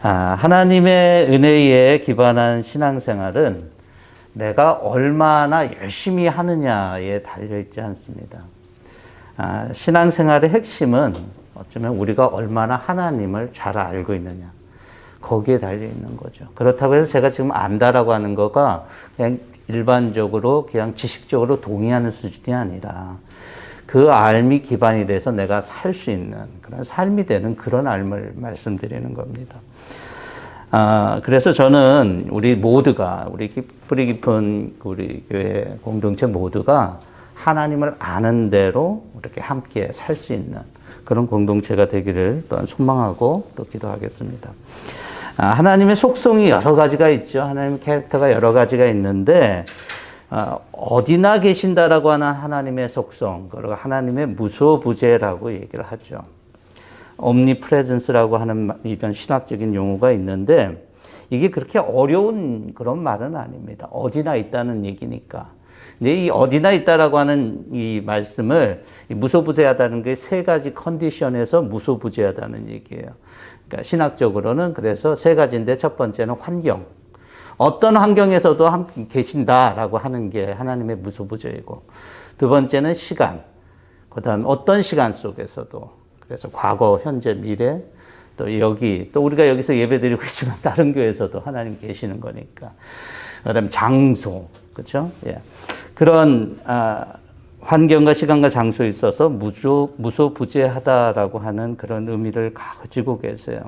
아, 하나님의 은혜에 기반한 신앙생활은 내가 얼마나 열심히 하느냐에 달려 있지 않습니다. 아, 신앙생활의 핵심은 어쩌면 우리가 얼마나 하나님을 잘 알고 있느냐. 거기에 달려 있는 거죠. 그렇다고 해서 제가 지금 안다라고 하는 거가 그냥 일반적으로 그냥 지식적으로 동의하는 수준이 아니라 그 알미 기반이 돼서 내가 살 수 있는 그런 삶이 되는 그런 알을 말씀드리는 겁니다. 아, 그래서 저는 우리 모두가, 우리 뿌리 깊은 우리 교회 공동체 모두가 하나님을 아는 대로 이렇게 함께 살 수 있는 그런 공동체가 되기를 또한 소망하고 또 기도하겠습니다. 아, 하나님의 속성이 여러 가지가 있죠. 하나님의 캐릭터가 여러 가지가 있는데, 아, 어디나 계신다라고 하는 하나님의 속성, 그리고 하나님의 무소부재라고 얘기를 하죠. 옴니프레전스라고 하는 이런 신학적인 용어가 있는데 이게 그렇게 어려운 그런 말은 아닙니다. 어디나 있다는 얘기니까. 근데 이 어디나 있다라고 하는 이 말씀을 무소부재하다는 게 세 가지 컨디션에서 무소부재하다는 얘기예요. 그러니까 신학적으로는 그래서 세 가지인데 첫 번째는 환경. 어떤 환경에서도 함께 계신다라고 하는 게 하나님의 무소부재이고 두 번째는 시간. 그다음 어떤 시간 속에서도 그래서 과거, 현재, 미래, 또 여기, 또 우리가 여기서 예배 드리고 있지만 다른 교회에서도 하나님 계시는 거니까. 그 다음에 장소, 그죠? 예. 그런, 아, 환경과 시간과 장소에 있어서 무조, 무소부재하다라고 하는 그런 의미를 가지고 계세요.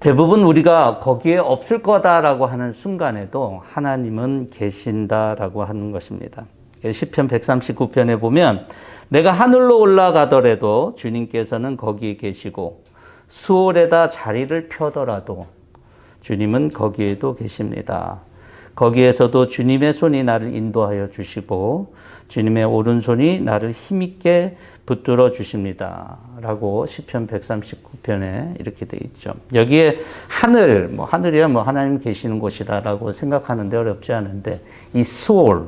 대부분 우리가 거기에 없을 거다라고 하는 순간에도 하나님은 계신다라고 하는 것입니다. 시편 139편에 보면 내가 하늘로 올라가더라도 주님께서는 거기에 계시고 수월에다 자리를 펴더라도 주님은 거기에도 계십니다. 거기에서도 주님의 손이 나를 인도하여 주시고 주님의 오른손이 나를 힘있게 붙들어 주십니다. 라고 시편 139편에 이렇게 돼 있죠. 여기에 하늘, 뭐 하늘이야 뭐 하나님 계시는 곳이다라고 생각하는데 어렵지 않은데 이 소울,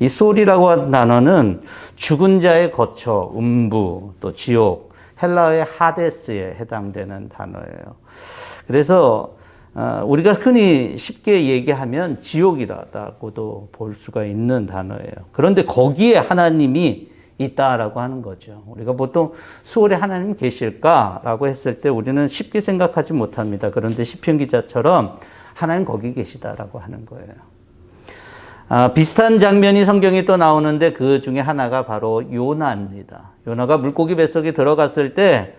이 소울이라고 하는 단어는 죽은 자의 거처, 음부, 또 지옥, 헬라어의 하데스에 해당되는 단어예요. 그래서 어, 우리가 흔히 쉽게 얘기하면 지옥이라고도 볼 수가 있는 단어예요. 그런데 거기에 하나님이 있다라고 하는 거죠. 우리가 보통 수월에 하나님 계실까라고 했을 때 우리는 쉽게 생각하지 못합니다. 그런데 시편 기자처럼 하나님 거기 계시다라고 하는 거예요. 아, 비슷한 장면이 성경에 또 나오는데 그 중에 하나가 바로 요나입니다. 요나가 물고기 뱃속에 들어갔을 때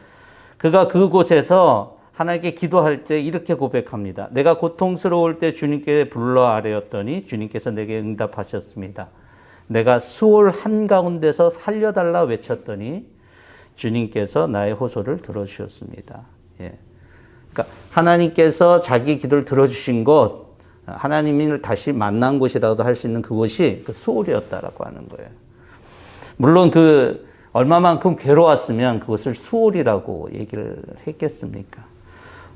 그가 그곳에서 하나님께 기도할 때 이렇게 고백합니다. 내가 고통스러울 때 주님께 불러 아뢰었더니 주님께서 내게 응답하셨습니다. 내가 수월 한가운데서 살려달라 외쳤더니 주님께서 나의 호소를 들어주셨습니다. 예. 그러니까 하나님께서 자기 기도를 들어주신 곳, 하나님을 다시 만난 곳이라도 할 수 있는 그곳이 그 수월이었다라고 하는 거예요. 물론 그 얼마만큼 괴로웠으면 그것을 수월이라고 얘기를 했겠습니까?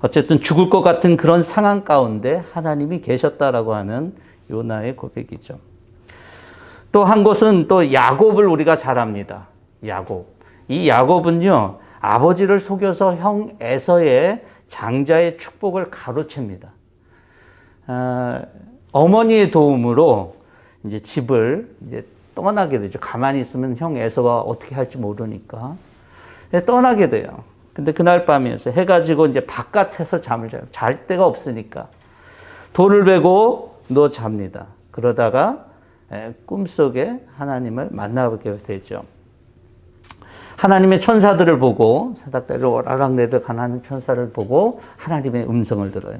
어쨌든 죽을 것 같은 그런 상황 가운데 하나님이 계셨다라고 하는 요나의 고백이죠. 또 한 곳은 또 야곱을 우리가 잘 압니다. 야곱. 이 야곱은요, 아버지를 속여서 형 에서의 장자의 축복을 가로챕니다. 어, 머니의 도움으로 이제 집을 이제 떠나게 되죠. 가만히 있으면 형 에서가 어떻게 할지 모르니까. 떠나게 돼요. 근데 그날 밤이었어요. 해가 지고 이제 바깥에서 잠을 자요. 잘 데가 없으니까. 돌을 베고 누워 잡니다. 그러다가 꿈속에 하나님을 만나보게 되죠. 하나님의 천사들을 보고 사닥다리로 오락내락 하는 천사를 보고 하나님의 음성을 들어요.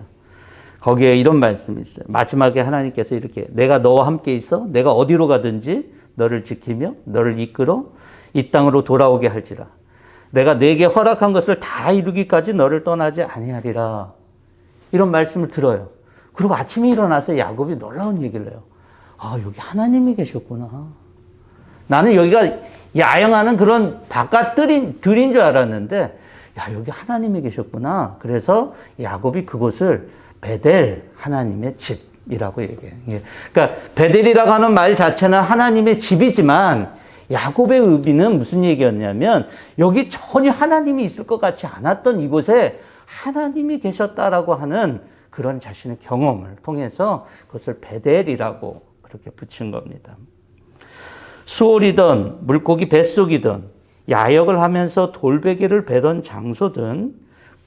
거기에 이런 말씀이 있어요. 마지막에 하나님께서 이렇게 내가 너와 함께 있어 내가 어디로 가든지 너를 지키며 너를 이끌어 이 땅으로 돌아오게 할지라. 내가 내게 허락한 것을 다 이루기까지 너를 떠나지 아니하리라. 이런 말씀을 들어요. 그리고 아침에 일어나서 야곱이 놀라운 얘기를 해요. 아, 여기 하나님이 계셨구나. 나는 여기가 야영하는 그런 바깥 들인 들인 줄 알았는데, 야, 여기 하나님이 계셨구나. 그래서 야곱이 그곳을 베델 하나님의 집이라고 얘기해요. 그러니까 베델이라고 하는 말 자체는 하나님의 집이지만 야곱의 의미는 무슨 얘기였냐면 여기 전혀 하나님이 있을 것 같지 않았던 이곳에 하나님이 계셨다라고 하는 그런 자신의 경험을 통해서 그것을 베델이라고 그렇게 붙인 겁니다. 수월이든 물고기 뱃속이든 야역을 하면서 돌베개를 베던 장소든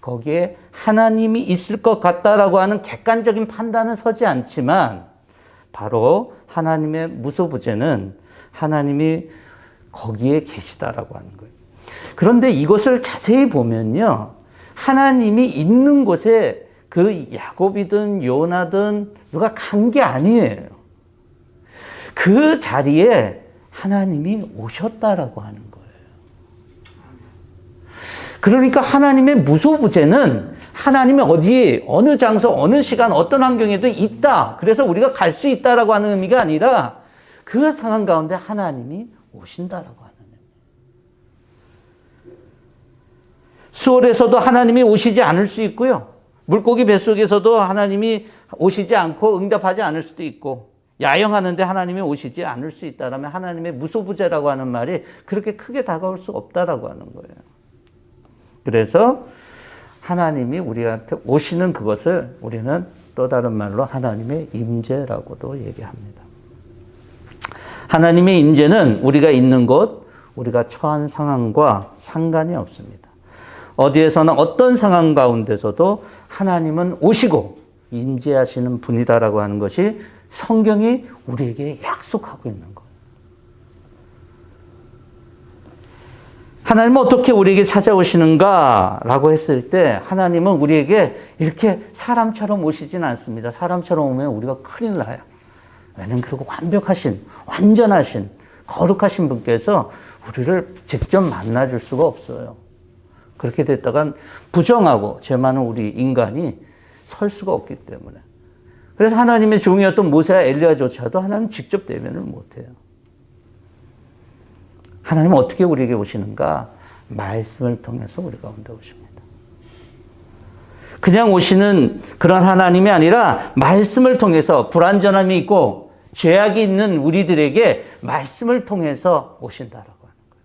거기에 하나님이 있을 것 같다라고 하는 객관적인 판단은 서지 않지만 바로 하나님의 무소부재는 하나님이 거기에 계시다라고 하는 거예요. 그런데 이것을 자세히 보면요. 하나님이 있는 곳에 그 야곱이든 요나든 누가 간 게 아니에요. 그 자리에 하나님이 오셨다라고 하는 거예요. 그러니까 하나님의 무소부재는 하나님이 어디, 어느 장소, 어느 시간, 어떤 환경에도 있다. 그래서 우리가 갈 수 있다라고 하는 의미가 아니라 그 상황 가운데 하나님이 오신다라고 하는 의미. 수월에서도 하나님이 오시지 않을 수 있고요. 물고기 뱃속에서도 하나님이 오시지 않고 응답하지 않을 수도 있고 야영하는데 하나님이 오시지 않을 수 있다라면 하나님의 무소부재라고 하는 말이 그렇게 크게 다가올 수 없다라고 하는 거예요. 그래서 하나님이 우리한테 오시는 그것을 우리는 또 다른 말로 하나님의 임재라고도 얘기합니다. 하나님의 임재는 우리가 있는 곳, 우리가 처한 상황과 상관이 없습니다. 어디에서나 어떤 상황 가운데서도 하나님은 오시고 임재하시는 분이다라고 하는 것이 성경이 우리에게 약속하고 있는 거예요. 하나님은 어떻게 우리에게 찾아오시는가 라고 했을 때 하나님은 우리에게 이렇게 사람처럼 오시진 않습니다. 사람처럼 오면 우리가 큰일 나요. 왜냐면 그리고 완벽하신, 완전하신, 거룩하신 분께서 우리를 직접 만나줄 수가 없어요. 그렇게 됐다간 부정하고 죄 많은 우리 인간이 설 수가 없기 때문에. 그래서 하나님의 종이었던 모세와 엘리야조차도 하나님 직접 대면을 못해요. 하나님은 어떻게 우리에게 오시는가? 말씀을 통해서 우리 가운데 오십니다. 그냥 오시는 그런 하나님이 아니라 말씀을 통해서 불완전함이 있고 죄악이 있는 우리들에게 말씀을 통해서 오신다라고 하는 거예요.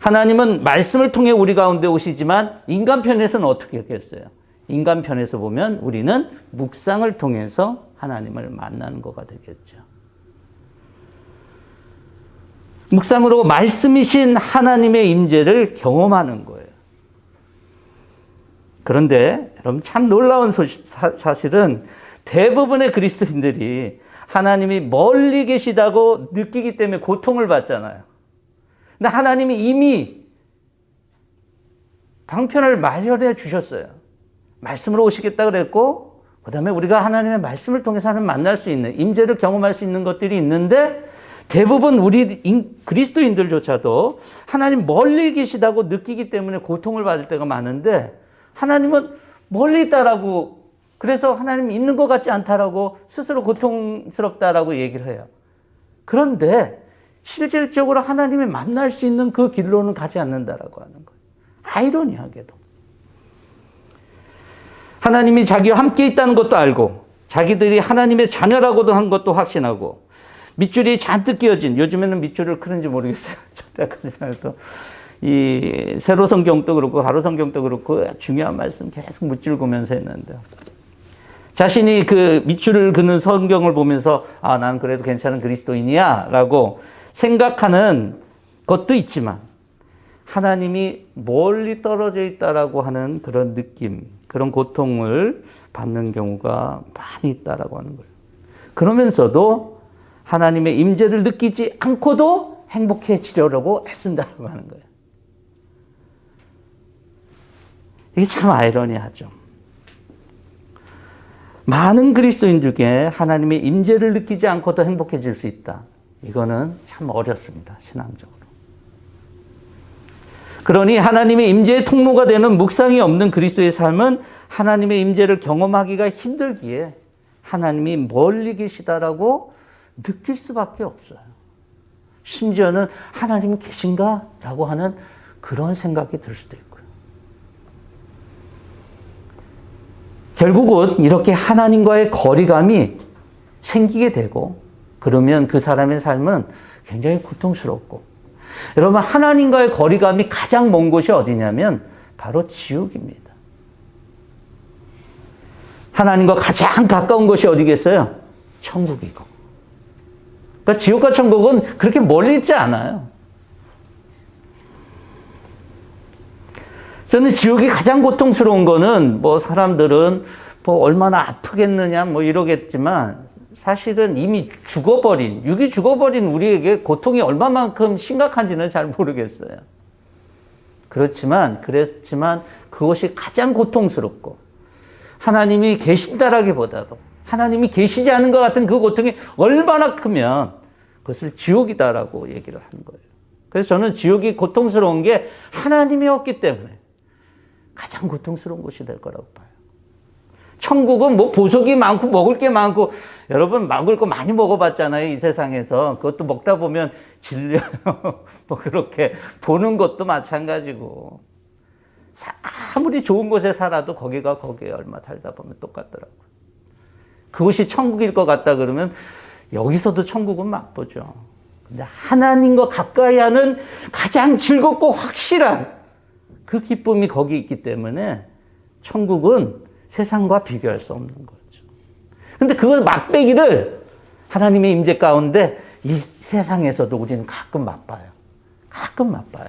하나님은 말씀을 통해 우리 가운데 오시지만 인간 편에서는 어떻게 했겠어요? 인간 편에서 보면 우리는 묵상을 통해서 하나님을 만나는 거가 되겠죠. 묵상으로 말씀이신 하나님의 임재를 경험하는 거예요. 그런데 여러분 참 놀라운 소식, 사실은 대부분의 그리스도인들이 하나님이 멀리 계시다고 느끼기 때문에 고통을 받잖아요. 근데 하나님이 이미 방편을 마련해 주셨어요. 말씀으로 오시겠다 그랬고 그다음에 우리가 하나님의 말씀을 통해서 하는 만날 수 있는 임재를 경험할 수 있는 것들이 있는데 대부분 우리 그리스도인들조차도 하나님 멀리 계시다고 느끼기 때문에 고통을 받을 때가 많은데 하나님은 멀리 있다라고 그래서 하나님 있는 것 같지 않다라고 스스로 고통스럽다라고 얘기를 해요. 그런데 실질적으로 하나님이 만날 수 있는 그 길로는 가지 않는다라고 하는 거예요. 아이러니하게도. 하나님이 자기와 함께 있다는 것도 알고 자기들이 하나님의 자녀라고도 한 것도 확신하고 밑줄이 잔뜩 끼어진 요즘에는 밑줄을 크는지 모르겠어요. 저때까지만 이 세로 성경도 그렇고 가로 성경도 그렇고 중요한 말씀 계속 묻질 보면서 했는데 자신이 그 밑줄을 그는 성경을 보면서 아, 난 그래도 괜찮은 그리스도인이야 라고 생각하는 것도 있지만 하나님이 멀리 떨어져 있다라고 하는 그런 느낌, 그런 고통을 받는 경우가 많이 있다라고 하는 거예요. 그러면서도 하나님의 임재를 느끼지 않고도 행복해지려고 애쓴다고 하는 거예요. 이게 참 아이러니하죠. 많은 그리스도인들 중에 하나님의 임재를 느끼지 않고도 행복해질 수 있다. 이거는 참 어렵습니다. 신앙적으로. 그러니 하나님의 임재의 통로가 되는 묵상이 없는 그리스도의 삶은 하나님의 임재를 경험하기가 힘들기에 하나님이 멀리 계시다라고 느낄 수밖에 없어요. 심지어는 하나님 계신가? 라고 하는 그런 생각이 들 수도 있고요. 결국은 이렇게 하나님과의 거리감이 생기게 되고 그러면 그 사람의 삶은 굉장히 고통스럽고 여러분 하나님과의 거리감이 가장 먼 곳이 어디냐면 바로 지옥입니다. 하나님과 가장 가까운 곳이 어디겠어요? 천국이고. 그러니까 지옥과 천국은 그렇게 멀리 있지 않아요. 저는 지옥이 가장 고통스러운 거는 뭐 사람들은 뭐 얼마나 아프겠느냐 뭐 이러겠지만 사실은 이미 죽어버린, 육이 죽어버린 우리에게 고통이 얼마만큼 심각한지는 잘 모르겠어요. 그렇지만, 그랬지만 그것이 가장 고통스럽고 하나님이 계신다라기보다도 하나님이 계시지 않은 것 같은 그 고통이 얼마나 크면 그것을 지옥이다라고 얘기를 하는 거예요. 그래서 저는 지옥이 고통스러운 게 하나님이 없기 때문에 가장 고통스러운 곳이 될 거라고 봐요. 천국은 뭐 보석이 많고 먹을 게 많고 여러분 먹을 거 많이 먹어봤잖아요 이 세상에서 그것도 먹다 보면 질려요 뭐 그렇게 보는 것도 마찬가지고 아무리 좋은 곳에 살아도 거기가 거기에 얼마 살다 보면 똑같더라고요 그것이 천국일 것 같다 그러면 여기서도 천국은 맛보죠 근데 하나님과 가까이 하는 가장 즐겁고 확실한 그 기쁨이 거기 있기 때문에 천국은 세상과 비교할 수 없는 거죠. 근데 그걸 맛배기를 하나님의 임재 가운데 이 세상에서도 우리는 가끔 맛봐요. 가끔 맛봐요.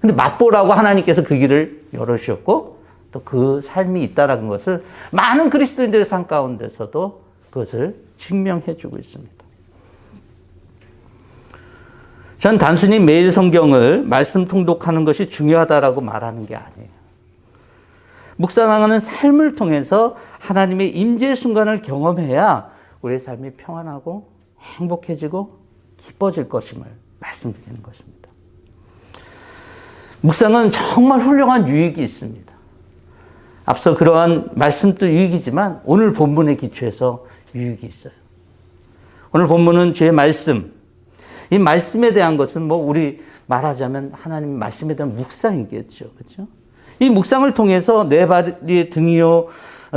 근데 맛보라고 하나님께서 그 길을 열어주셨고 또 그 삶이 있다라는 것을 많은 그리스도인들의 삶 가운데서도 그것을 증명해 주고 있습니다. 전 단순히 매일 성경을 말씀 통독하는 것이 중요하다라고 말하는 게 아니에요. 묵상하는 삶을 통해서 하나님의 임재 순간을 경험해야 우리의 삶이 평안하고 행복해지고 기뻐질 것임을 말씀드리는 것입니다. 묵상은 정말 훌륭한 유익이 있습니다. 앞서 그러한 말씀도 유익이지만 오늘 본문의 기초에서 유익이 있어요. 오늘 본문은 주의 말씀, 이 말씀에 대한 것은 뭐 우리 말하자면 하나님 말씀에 대한 묵상이겠죠. 그렇죠? 이 묵상을 통해서 내 발이 등이요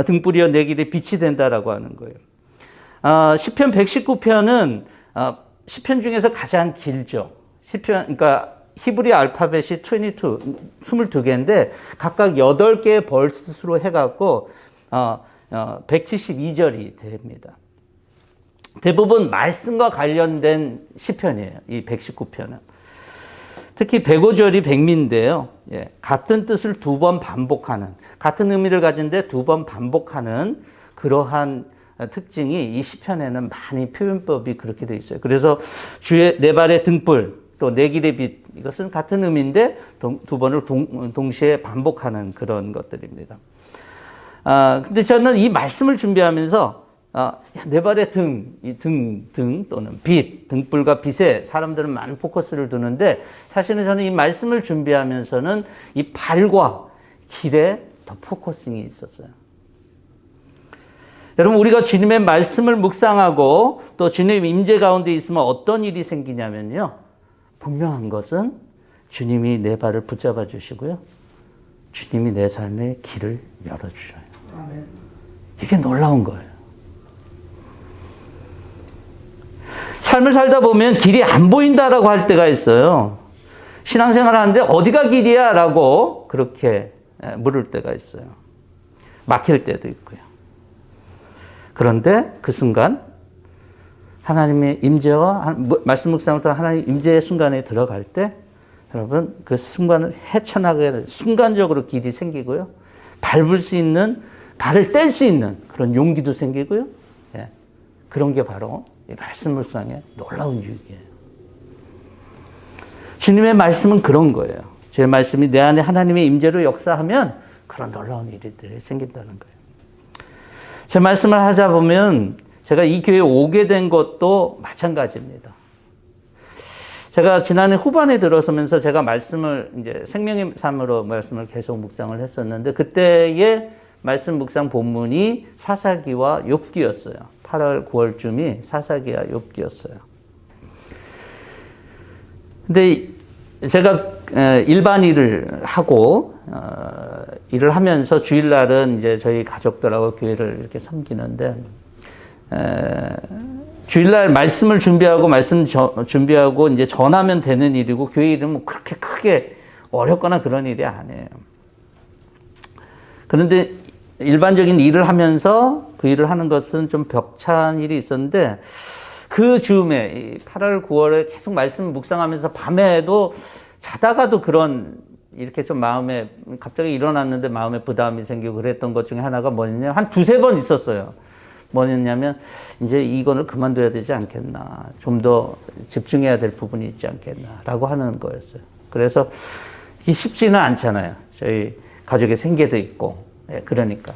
등불이요 내 길에 빛이 된다라고 하는 거예요. 아, 시편 119편은 아, 시편 중에서 가장 길죠. 시편 그러니까 히브리 알파벳이 22 22개인데 각각 8개의 벌스로 해 갖고 어, 어, 172절이 됩니다. 대부분 말씀과 관련된 시편이에요. 이 119편은. 특히 105절이 백미인데요. 예, 같은 뜻을 두 번 반복하는, 같은 의미를 가진데 두 번 반복하는 그러한 특징이 이 시편에는 많이 표현법이 그렇게 돼 있어요. 그래서 주의 내 발의 등불, 또 내 길의 빛, 이것은 같은 의미인데 두 번을 동, 동시에 반복하는 그런 것들입니다. 아, 근데 저는 이 말씀을 준비하면서 아, 내 발의 등, 이 등, 등 또는 빛, 등불과 빛에 사람들은 많은 포커스를 두는데 사실은 저는 이 말씀을 준비하면서는 이 발과 길에 더 포커싱이 있었어요. 여러분 우리가 주님의 말씀을 묵상하고 또 주님 임재 가운데 있으면 어떤 일이 생기냐면요. 분명한 것은 주님이 내 발을 붙잡아 주시고요. 주님이 내 삶의 길을 열어 주셔요. 이게 놀라운 거예요. 삶을 살다 보면 길이 안 보인다라고 할 때가 있어요. 신앙생활 하는데 어디가 길이야? 라고 그렇게 물을 때가 있어요. 막힐 때도 있고요. 그런데 그 순간 하나님의 임재와 말씀 묵상부터 하나님 임재의 순간에 들어갈 때 여러분 그 순간을 헤쳐나가야 순간적으로 길이 생기고요. 밟을 수 있는 발을 뗄 수 있는 그런 용기도 생기고요. 예. 그런 게 바로 말씀 묵상의 놀라운 유익이에요. 주님의 말씀은 그런 거예요. 제 말씀이 내 안에 하나님의 임재로 역사하면 그런 놀라운 일들이 생긴다는 거예요. 제 말씀을 하자 보면 제가 이 교회에 오게 된 것도 마찬가지입니다. 제가 지난해 후반에 들어서면서 제가 말씀을 이제 생명의 삶으로 말씀을 계속 묵상을 했었는데 그때의 말씀 묵상 본문이 사사기와 욥기였어요. 8월 9월쯤이 사사기와 욥기였어요. 근데 제가 일반 일을 하고 어, 일을 하면서 주일날은 이제 저희 가족들하고 교회를 이렇게 섬기는데 주일날 말씀을 준비하고 말씀 저, 준비하고 이제 전하면 되는 일이고 교회 일은 뭐 그렇게 크게 어렵거나 그런 일이 아니에요. 그런데 일반적인 일을 하면서 그 일을 하는 것은 좀 벽찬 일이 있었는데 그 즈음에 8월, 9월에 계속 말씀 묵상하면서 밤에도 자다가도 그런 이렇게 좀 마음에 갑자기 일어났는데 마음에 부담이 생기고 그랬던 것 중에 하나가 뭐냐면 한 두세 번 있었어요. 뭐였냐면 이제 이거를 그만둬야 되지 않겠나. 좀 더 집중해야 될 부분이 있지 않겠나라고 하는 거였어요. 그래서 이게 쉽지는 않잖아요. 저희 가족의 생계도 있고. 예, 그러니까.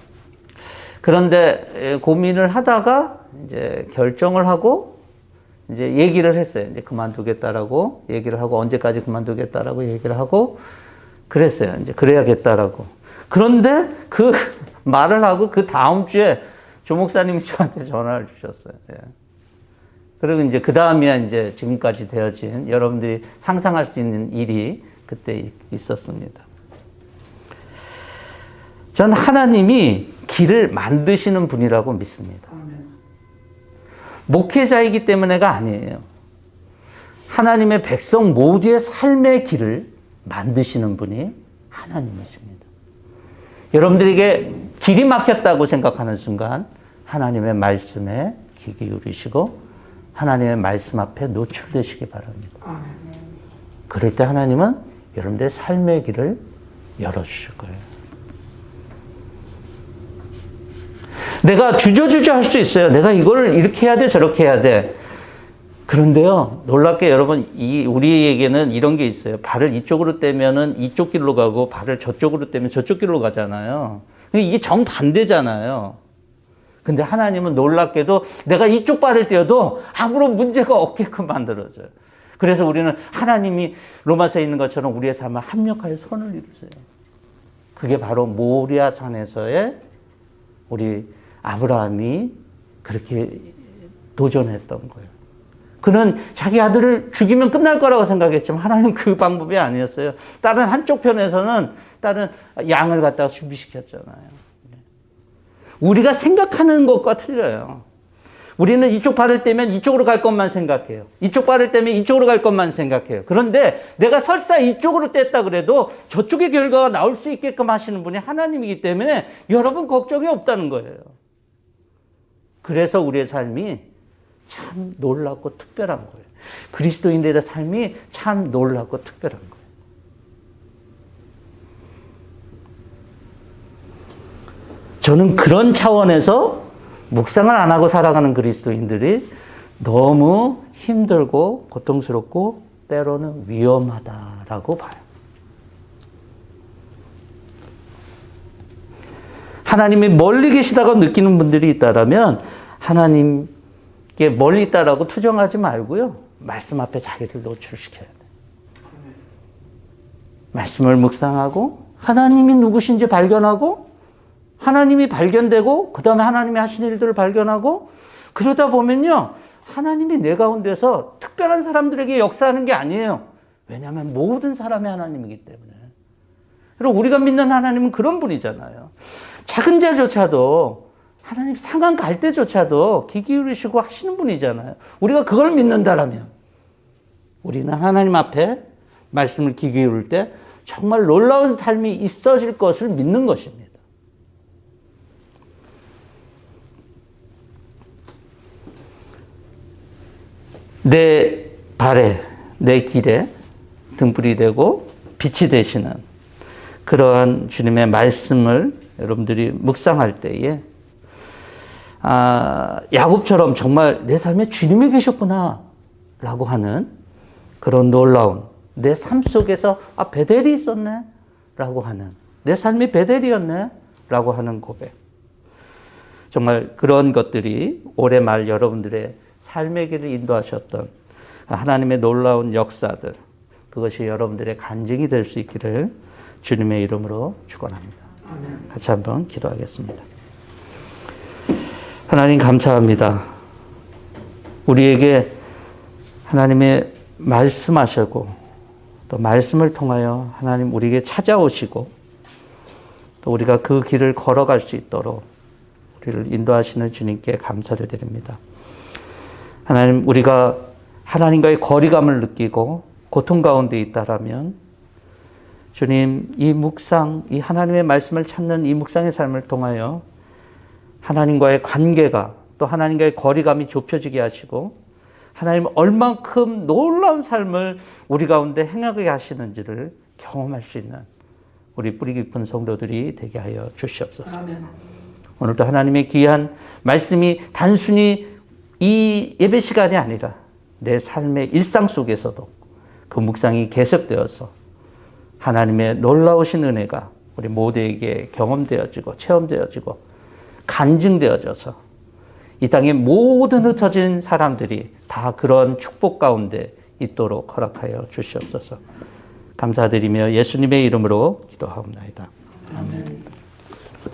그런데 예, 고민을 하다가 이제 결정을 하고 이제 얘기를 했어요. 이제 그만두겠다라고 얘기를 하고 언제까지 그만두겠다라고 얘기를 하고 그랬어요. 이제 그래야겠다라고. 그런데 그 말을 하고 그 다음 주에 조 목사님이 저한테 전화를 주셨어요. 예. 그리고 이제 그 다음이야 이제 지금까지 되어진 여러분들이 상상할 수 있는 일이 그때 있었습니다. 전 하나님이 길을 만드시는 분이라고 믿습니다. 목회자이기 때문에가 아니에요. 하나님의 백성 모두의 삶의 길을 만드시는 분이 하나님이십니다. 여러분들에게 길이 막혔다고 생각하는 순간 하나님의 말씀에 귀 기울이시고 하나님의 말씀 앞에 노출되시기 바랍니다. 그럴 때 하나님은 여러분들의 삶의 길을 열어주실 거예요. 내가 주저주저 할 수 있어요. 내가 이걸 이렇게 해야 돼, 저렇게 해야 돼. 그런데요, 놀랍게 여러분, 이, 우리에게는 이런 게 있어요. 발을 이쪽으로 떼면은 이쪽 길로 가고, 발을 저쪽으로 떼면 저쪽 길로 가잖아요. 이게 정반대잖아요. 근데 하나님은 놀랍게도 내가 이쪽 발을 떼어도 아무런 문제가 없게끔 만들어줘요. 그래서 우리는 하나님이 로마서에 있는 것처럼 우리의 삶을 합력하여 선을 이루세요. 그게 바로 모리아 산에서의 우리 아브라함이 그렇게 도전했던 거예요. 그는 자기 아들을 죽이면 끝날 거라고 생각했지만 하나님 그 방법이 아니었어요. 다른 한쪽 편에서는 다른 양을 갖다가 준비시켰잖아요. 우리가 생각하는 것과 틀려요. 우리는 이쪽 발을 떼면 이쪽으로 갈 것만 생각해요. 이쪽 발을 떼면 이쪽으로 갈 것만 생각해요. 그런데 내가 설사 이쪽으로 뗐다 그래도 저쪽의 결과가 나올 수 있게끔 하시는 분이 하나님이기 때문에 여러분 걱정이 없다는 거예요. 그래서 우리의 삶이 참 놀랍고 특별한 거예요. 그리스도인들의 삶이 참 놀랍고 특별한 거예요. 저는 그런 차원에서 묵상을 안 하고 살아가는 그리스도인들이 너무 힘들고 고통스럽고 때로는 위험하다라고 봐요. 하나님이 멀리 계시다고 느끼는 분들이 있다면 하나님 께 멀리 있다라고 투정하지 말고요. 말씀 앞에 자기를 노출시켜야 돼. 말씀을 묵상하고 하나님이 누구신지 발견하고 하나님이 발견되고 그 다음에 하나님이 하신 일들을 발견하고 그러다 보면요. 하나님이 내 가운데서 특별한 사람들에게 역사하는 게 아니에요. 왜냐하면 모든 사람의 하나님이기 때문에. 그리고 우리가 믿는 하나님은 그런 분이잖아요. 작은 자조차도 하나님 상한 갈 때조차도 귀 기울이시고 하시는 분이잖아요. 우리가 그걸 믿는다라면 우리는 하나님 앞에 말씀을 귀 기울일 때 정말 놀라운 삶이 있어질 것을 믿는 것입니다. 내 발에, 내 길에 등불이 되고 빛이 되시는 그러한 주님의 말씀을 여러분들이 묵상할 때에 아, 야곱처럼 정말 내 삶에 주님이 계셨구나 라고 하는 그런 놀라운 내 삶 속에서 아 베델이 있었네 라고 하는 내 삶이 베델이었네 라고 하는 고백 정말 그런 것들이 올해 말 여러분들의 삶의 길을 인도하셨던 하나님의 놀라운 역사들 그것이 여러분들의 간증이 될 수 있기를 주님의 이름으로 축원합니다. 같이 한번 기도하겠습니다. 하나님 감사합니다. 우리에게 하나님의 말씀하시고 또 말씀을 통하여 하나님 우리에게 찾아오시고 또 우리가 그 길을 걸어갈 수 있도록 우리를 인도하시는 주님께 감사를 드립니다. 하나님 우리가 하나님과의 거리감을 느끼고 고통 가운데 있다라면 주님, 이 묵상, 이 하나님의 말씀을 찾는 이 묵상의 삶을 통하여 하나님과의 관계가 또 하나님과의 거리감이 좁혀지게 하시고 하나님 얼만큼 놀라운 삶을 우리 가운데 행하게 하시는지를 경험할 수 있는 우리 뿌리 깊은 성도들이 되게 하여 주시옵소서. 아멘. 오늘도 하나님의 귀한 말씀이 단순히 이 예배 시간이 아니라 내 삶의 일상 속에서도 그 묵상이 계속되어서 하나님의 놀라우신 은혜가 우리 모두에게 경험되어지고 체험되어지고 간증되어져서 이 땅의 모든 흩어진 사람들이 다 그런 축복 가운데 있도록 허락하여 주시옵소서. 감사드리며 예수님의 이름으로 기도하옵나이다. 아멘.